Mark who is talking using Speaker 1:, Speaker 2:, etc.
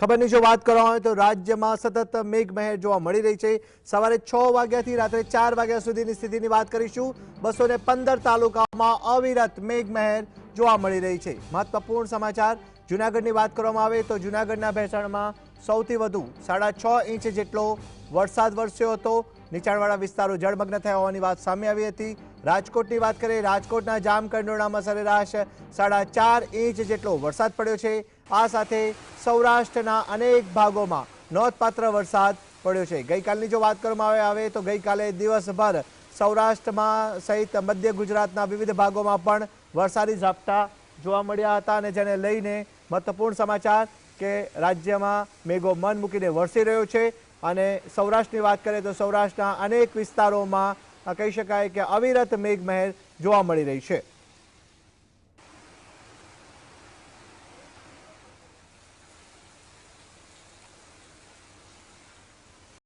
Speaker 1: ખબરની જો વાત કરવામાં આવે તો રાજ્યમાં સતત મેઘમહેર જોવા મળી રહી છે. સવારે છ વાગ્યાથી રાત્રે ચાર વાગ્યા સુધીની સ્થિતિની વાત કરીશું. બસો ને પંદર તાલુકાઓમાં અવિરત મેઘમહેર જોવા મળી રહી છે. મહત્વપૂર્ણ સમાચાર, જૂનાગઢની વાત કરવામાં આવે તો જૂનાગઢના ભેસાણમાં સૌથી વધુ સાડા છ ઇંચ જેટલો વરસાદ વરસ્યો હતો. નીચાણવાળા વિસ્તારો જળમગ્ન થયા હોવાની વાત સામે આવી હતી. રાજકોટની વાત કરીએ, રાજકોટના જામકંડોળામાં સરેરાશ સાડા ચાર ઇંચ જેટલો વરસાદ પડ્યો છે. આ સાથે સૌરાષ્ટ્રના અનેક ભાગોમાં નોંધપાત્ર વરસાદ પડ્યો છે. ગઈકાલની જો વાત કરવામાં આવે તો ગઈકાલે દિવસભર સૌરાષ્ટ્રમાં સહિત મધ્ય ગુજરાતના વિવિધ ભાગોમાં પણ વરસાદી ઝાપટા જોવા મળ્યા હતા અને જેને લઈને મહત્વપૂર્ણ સમાચાર કે રાજ્યમાં મેઘો મન મૂકીને વરસી રહ્યો છે. અને સૌરાષ્ટ્રની વાત કરીએ તો સૌરાષ્ટ્રના અનેક વિસ્તારોમાં કહી શકાય કે અવિરત મેઘમહેર જોવા મળી રહી છે.